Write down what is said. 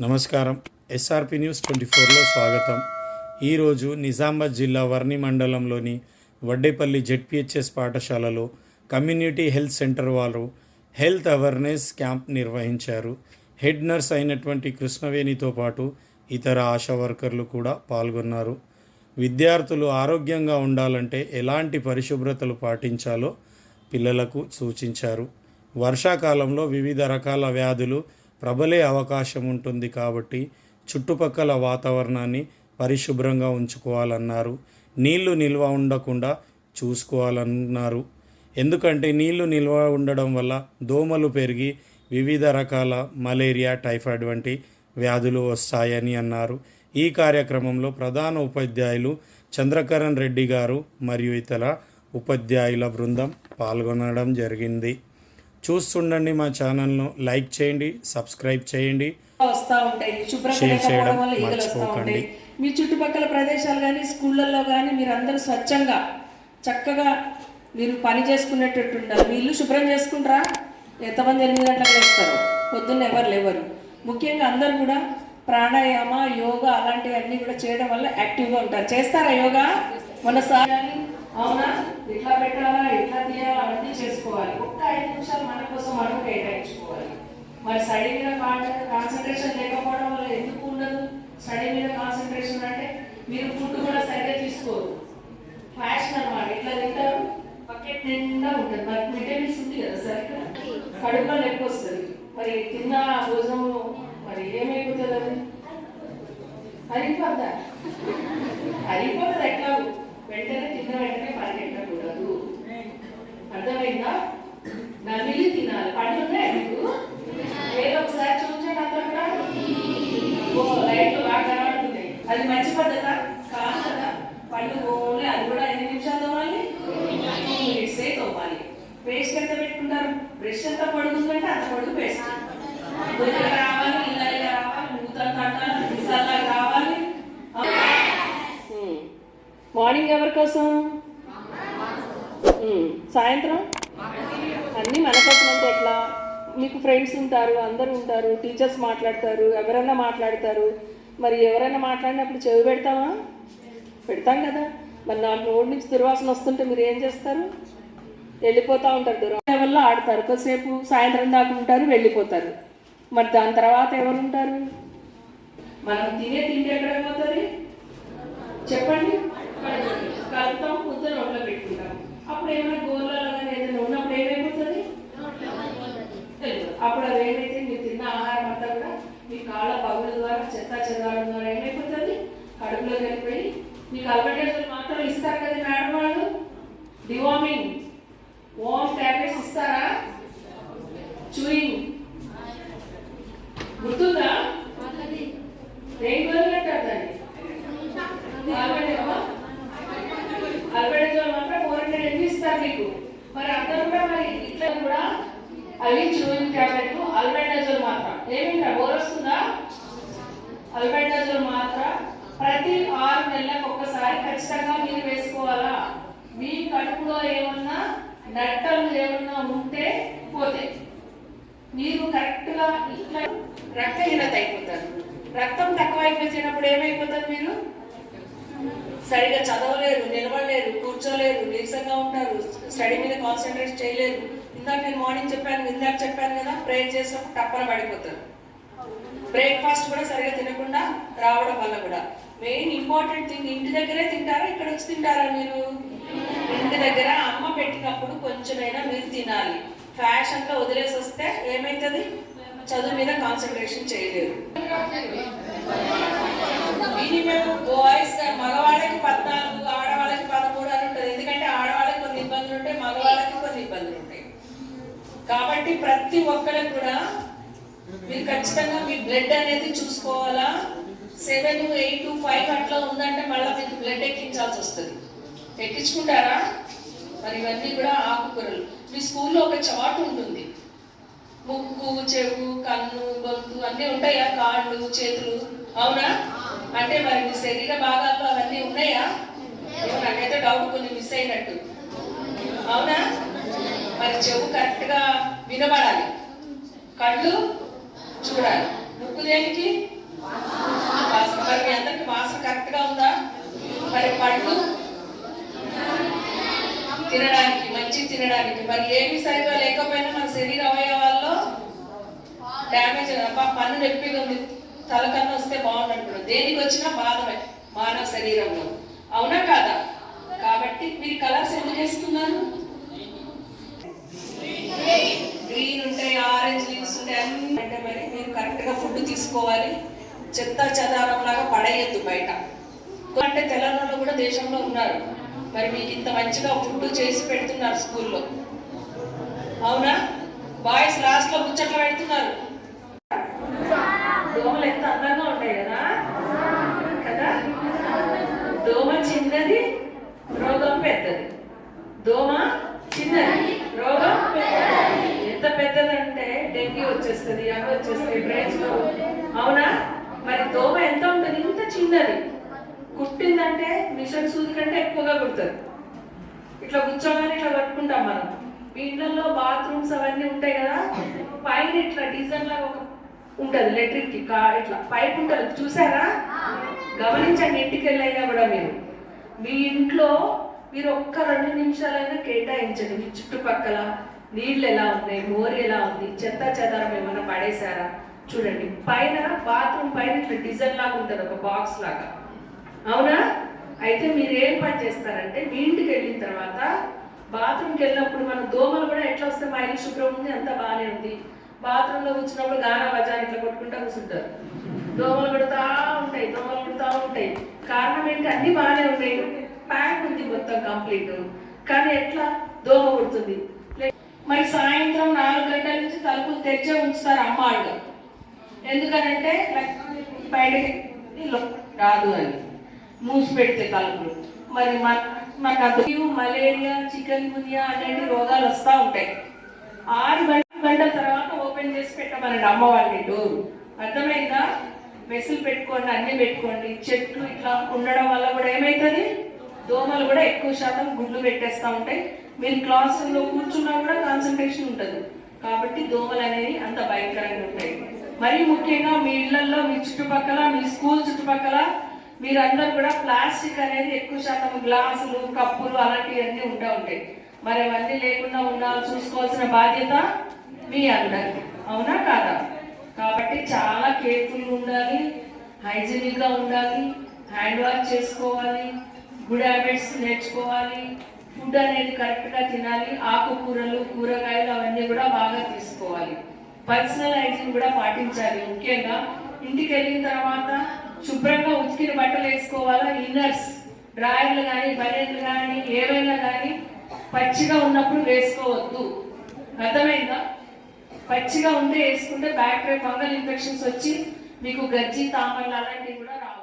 నమస్కారం. SRP news twenty ఫోర్లో స్వాగతం. ఈరోజు నిజామాబాద్ జిల్లా వర్ణి మండలంలోని వడ్డేపల్లి జెడ్పిహెచ్ఎస్ పాఠశాలలో కమ్యూనిటీ హెల్త్ సెంటర్ వారు హెల్త్ అవేర్నెస్ క్యాంప్ నిర్వహించారు. హెడ్ నర్స్ అయినటువంటి కృష్ణవేణితో పాటు ఇతర ఆశా వర్కర్లు కూడా పాల్గొన్నారు. విద్యార్థులు ఆరోగ్యంగా ఉండాలంటే ఎలాంటి పరిశుభ్రతలు పాటించాలో పిల్లలకు సూచించారు. వర్షాకాలంలో వివిధ రకాల వ్యాధులు ప్రబలే అవకాశం ఉంటుంది కాబట్టి చుట్టుపక్కల వాతావరణాన్ని పరిశుభ్రంగా ఉంచుకోవాలన్నారు. నీళ్ళు నిల్వ ఉండకుండా చూసుకోవాలన్నారు. ఎందుకంటే నీళ్ళు నిల్వ ఉండడం వల్ల దోమలు పెరిగి వివిధ రకాల మలేరియా టైఫాయిడ్ వంటి వ్యాధులు వస్తాయని అన్నారు. ఈ కార్యక్రమంలో ప్రధాన ఉపాధ్యాయులు చంద్రకరణ్ రెడ్డి గారు మరియు ఇతర ఉపాధ్యాయుల బృందం పాల్గొనడం జరిగింది. చూస్తుండండి మా ఛానల్ను. లైక్ చేయండి సబ్స్క్రైబ్ చేయండి. వస్తూ ఉంటాయి. చేయడం మర్చిపోకండి. మీ చుట్టుపక్కల ప్రదేశాలు కానీ స్కూళ్ళల్లో కానీ మీరు అందరూ స్వచ్ఛంగా చక్కగా మీరు పని చేసుకునేటట్టు ఉండాలి. మీ ఇల్లు శుభ్రం చేసుకుంటారా? ఎంతమంది ఎనిమిది గంటలకు లేస్తారు? పొద్దున్న ఎవరు లేవరు? ముఖ్యంగా అందరూ కూడా ప్రాణాయామ యోగా అలాంటివన్నీ కూడా చేయడం వల్ల యాక్టివ్గా ఉంటారు. చేస్తారా యోగా? మన సార్ అవునా? ఇట్లా పెట్టాలా ఇట్లా తీయాలా అన్నీ చేసుకోవాలి. ఒక్క ఐదు నిమిషాలు మన కోసం మనం కేటాయించుకోవాలి. మరి స్టడీ మీద కాన్సన్ట్రేషన్ లేకపోవడం వల్ల ఎందుకు ఉండదు? స్టడీ మీద కాన్సన్ట్రేషన్ అంటే మీరు ఫుడ్ కూడా సరిగ్గా తీసుకోరు. ఫ్యాషన్ అనమాట ఇట్లా తింటారు? బకెట్ నిండా ఉంటుంది. మరి విటమిన్స్ ఉంది కదా సరిగ్గా? కడుపులో నొప్పి వస్తుంది. మరి తిన్న భోజనం మరి ఏమైపోతుంది అది? అరిగిపోద్దా అరిగిపోతుంది ఎట్లా? వెంటనే తిన్న వెంటనే పరిగెట్టకూడదు. అర్థమైందా? నమిలి తినాలి. ఉన్నాయి మీకు ఏదో ఒకసారి చూపించండి అంతా కూడా ఓ లైట్ బాగా కనబడుతున్నాయి. అది మంచి పద్ధత? కాదు కదా. పండు ఓన్లీ అది కూడా ఎన్ని నిమిషాలు తోమాలి? టూ మినిట్సే తోమాలి. పేస్ట్ ఎంత పెట్టుకుంటారు? బ్రష్ ఎంత పడుతుందంటే అంత పడుగు పేస్ట్. మార్నింగ్ ఎవరి కోసం? సాయంత్రం? అన్నీ మన కోసం అంటే ఎట్లా? మీకు ఫ్రెండ్స్ ఉంటారు అందరూ ఉంటారు టీచర్స్ మాట్లాడతారు ఎవరైనా మాట్లాడతారు. మరి ఎవరైనా మాట్లాడినప్పుడు చెవి పెడతామా పెడతాం కదా. మరి నాలుగు రోడ్ నుంచి దుర్వాసన వస్తుంటే మీరు ఏం చేస్తారు? వెళ్ళిపోతూ ఉంటారు దుర్వాసన. వల్ల ఆడతారు. కొద్దిసేపు సాయంత్రం దాకా ఉంటారు వెళ్ళిపోతారు. మరి దాని తర్వాత ఎవరు ఉంటారు? మనం తినే తిండి ఎక్కడ పోతుంది? చెప్పండి. కలుపుతాం ముద్ద నోట్లో పెట్టుకుంటాం. అప్పుడు ఏమైనా గోర్లలో ఏదైనా ఉన్నప్పుడు ఏమైపోతుంది. అప్పుడు అది ఏమైతే మీరు తిన్న ఆహారం అంతా కూడా మీ కాళ్ళ పగుల ద్వారా చెత్త చెదారం ద్వారా ఏమైపోతుంది? కడుపులో వెళ్ళిపోయి మీకు అల్బర్టేషన్ మాత్రం ఇస్తారు కదా మేడం వాళ్ళు? డివామింగ్ వామ్ టాబ్లెట్స్ ఇస్తారా? చూయింగ్. గుర్తుందా? దేని గురించి అంటారు దాన్ని ఆల్బర్టేమా అల్బర్టేజోల్ మాత్రం ఫోర్ హండ్రెడ్ ఎన్ని ఇస్తారు మీకు మరి అందరూ కూడా మరి ఇట్లా కూడా అవి చూయిన్ టాబ్లెట్లు అల్బెండజోల్ మాత్రం. ఏమిటా బోర్ వస్తుందా? అల్బెండజోల్ మాత్రం ప్రతి ఆరు నెలలకు ఒక్కసారి ఖచ్చితంగా మీరు వేసుకోవాలా? మీ కడుపులో ఏమన్నా నట్టలు ఏమన్నా ఉంటే పోతే మీరు కరెక్ట్గా ఇట్లా రక్తహీనత అయిపోతారు రక్తం తక్కువ అయిపోయినప్పుడు ఏమైపోతుంది మీరు? సరిగా చదవలేరు నిలవలేరు కూర్చోలేరు నీరసంగా ఉంటారు స్టడీ మీద కాన్సన్ట్రేట్ చేయలేరు. ఇందాక నేను మార్నింగ్ చెప్పాను ఇందాక చెప్పాను కదా ప్రేయర్ చేసినప్పుడు టప్పన పడిపోతారు. బ్రేక్ఫాస్ట్ కూడా సరిగా తినకుండా రావడం వల్ల కూడా. మెయిన్ ఇంపార్టెంట్ థింగ్ ఇంటి దగ్గరే తింటారా ఇక్కడ వచ్చి తింటారా మీరు? ఇంటి దగ్గర అమ్మ పెట్టినప్పుడు కొంచెమైనా మీరు తినాలి. ఫ్యాషన్గా వదిలేసి వస్తే ఏమవుతుంది చదువు మీద కాన్సన్ట్రేషన్ చేయలేరు. మినిమం బాయ్స్ మగవాళ్ళకి పద్నాలుగు ఆడవాళ్ళకి పదమూడు అని ఉంటుంది. ఎందుకంటే ఆడవాళ్ళకి కొన్ని ఇబ్బందులు ఉంటాయి మగవాళ్ళకి కొన్ని ఇబ్బందులు ఉంటాయి. కాబట్టి ప్రతి ఒక్కరికి కూడా మీరు ఖచ్చితంగా మీ బ్లడ్ అనేది చూసుకోవాలా? సెవెన్ ఎయిట్ ఫైవ్ అట్లా ఉందంటే మళ్ళీ మీకు బ్లడ్ ఎక్కించాల్సి వస్తుంది. ఎక్కించుకుంటారా? మరి ఇవన్నీ కూడా ఆకుకూరలు. మీ స్కూల్లో ఒక చాట్ ఉంటుంది. ముక్కు చెవు కన్ను గొంతు అన్నీ ఉంటాయా? కాళ్ళు చేతులు. అవునా? అంటే మరి మీ శరీర భాగాలు అవన్నీ ఉన్నాయా? నాకైతే డౌట్ కొంచెం మిస్ అయినట్టు. అవునా? మరి చెవు కరెక్ట్ కరెక్ట్గా వినబడాలి. కళ్ళు చూడాలి. ముక్కు దేనికి? మరి మీ అందరికి వాసన కరెక్ట్గా ఉందా? మరి పళ్ళు తినడానికి మంచి తినడానికి. మరి ఏమి సరిగా లేకపోయినా మన శరీర అవయవాల్లో డ్యామేజ్ అబ్బా పన్ను నొప్పిగా ఉంది. తలకన్ను వస్తే బాగుండదు దేనికి వచ్చినా బాధమే మానవ శరీరంలో. అవునా కాదా? కాబట్టి మీరు కలర్స్ ఎందుకు వేసుకున్నారు గ్రీన్ ఉంటాయి ఆరెంజ్ లీవ్స్ ఉంటాయి అన్ని అంటే మరి మీరు కరెక్ట్గా ఫుడ్ తీసుకోవాలి. చెత్త చెదారం లాగా పడేయద్దు బయట. అంటే తెలంగాణలో కూడా దేశంలో ఉన్నారు. మరి మీకు ఇంత మంచిగా ఫుడ్ చేసి పెడుతున్నారు స్కూల్లో. అవునా? బాయ్స్ లాస్ట్లో ముచ్చట్లు పెడుతున్నారు దోమలు ఎంత అందంగా ఉంటాయి కదా కదా దోమ చిన్నది రోగం పెద్దది? దోమ చిన్నది. రోగం పెద్దది. ఎంత పెద్దదంటే డెంగ్యూ వచ్చేస్తుంది అవి వచ్చేస్తాయి బ్రెయిన్స్ అవునా? మరి దోమ ఎంత ఉంటుంది? ఇంత చిన్నది. కుట్టిందంటే మిషన్ సూది కంటే ఎక్కువగా కుడుతుంది. ఇట్లా కూర్చోగానే ఇట్లా పట్టుకుంటాం మనం. మీ ఇళ్ళల్లో బాత్రూమ్స్ అవన్నీ ఉంటాయి కదా? పైన ఇట్లా డిజైన్ లాగా ఒక ఉంటుంది ఎలక్ట్రిక్కి ఇట్లా పైప్ ఉంటుంది. చూసారా? గమనించండి ఇంటికి వెళ్ళైనా కూడా మీరు. మీ ఇంట్లో మీరు ఒక్క రెండు నిమిషాలైనా కేటాయించండి. మీ చుట్టుపక్కల నీళ్ళు ఎలా ఉన్నాయి? మోరి ఎలా ఉంది? చెత్త చెదారం ఏమైనా పడేశారా? చూడండి. పైన బాత్రూమ్ పైన ఇట్లా డిజైన్ లాగా ఉంటుంది ఒక బాక్స్ లాగా. అవునా? అయితే మీరు ఏం పని చేస్తారంటే మీ ఇంటికి వెళ్ళిన తర్వాత బాత్రూమ్కి వెళ్ళినప్పుడు మన దోమలు కూడా ఎట్లా వస్తే మా ఇల్లు శుభ్రం ఉంది అంతా బాగానే ఉంది. బాత్రూంలో కూర్చున్నప్పుడు గానా బజార్ ఇట్లా కొట్టుకుంటా కూర్చుంటారు. దోమలు పెడతా ఉంటాయి దోమలు పెడతా ఉంటాయి. కారణం ఏంటి? అన్ని బాగానే ఉన్నాయి. ప్యాక్ ఉంది మొత్తం కంప్లీట్. కానీ ఎట్లా? దోమ కొడుతుంది. మరి సాయంత్రం నాలుగు గంటల నుంచి తలుపులు తెచ్చే ఉంచుతారు అమ్మాళ్ళు ఎందుకనంటే బయటకి రాదు అని. మూసి పెడితే తలుపులు. మరి మన- మనకు మలేరియా చికెన్ గునియా అనేటి రోగాలు వస్తూ ఉంటాయి. ఆరు గంటల గంటల తర్వాత ఓపెన్ చేసి పెట్టమనండి అమ్మ వాళ్ళని డోర్ అర్థమైందా? వెసులు పెట్టుకోండి అన్నీ పెట్టుకోండి. చెట్లు ఇట్లా ఉండడం వల్ల కూడా ఏమవుతుంది దోమలు కూడా ఎక్కువ శాతం గుడ్లు పెట్టేస్తూ ఉంటాయి. మీరు క్లాసుల్లో కూర్చున్నా కూడా కాన్సన్ట్రేషన్ ఉంటుంది. కాబట్టి దోమలు అనేవి అంత భయంకరంగా ఉంటాయి. మరీ ముఖ్యంగా మీ ఇళ్ళలో మీ చుట్టుపక్కల మీ స్కూల్ చుట్టుపక్కల మీరందరూ కూడా ప్లాస్టిక్ అనేది ఎక్కువ శాతం గ్లాసులు కప్పులు అలాంటివన్నీ ఉంటా ఉంటాయి. మరి అవన్నీ లేకుండా ఉన్నా చూసుకోవాల్సిన బాధ్యత మీ అందరికి. అవునా కాదా? కాబట్టి చాలా కేర్ఫుల్గా ఉండాలి హైజీనిక్గా ఉండాలి హ్యాండ్ వాష్ చేసుకోవాలి గుడ్ హ్యాబిట్స్ నేర్చుకోవాలి. ఫుడ్ అనేది కరెక్ట్గా తినాలి. ఆకుకూరలు కూరగాయలు అవన్నీ కూడా బాగా తీసుకోవాలి. పర్సనల్ హైజీన్ కూడా పాటించాలి ముఖ్యంగా. ఇంటికి వెళ్ళిన తర్వాత శుభ్రంగా ఉతికిన బట్టలు వేసుకోవాలా? ఇన్నర్స్. డ్రాయర్లు కానీ బనీన్లు కానీ ఏవైనా కానీ పచ్చిగా ఉన్నప్పుడు వేసుకోవద్దు. అర్థమైందా? పచ్చిగా ఉంటే వేసుకుంటే బ్యాక్టీరియా ఫంగల్ ఇన్ఫెక్షన్స్ వచ్చి మీకు గజ్జి తామరలు అలాంటివి కూడా రావు.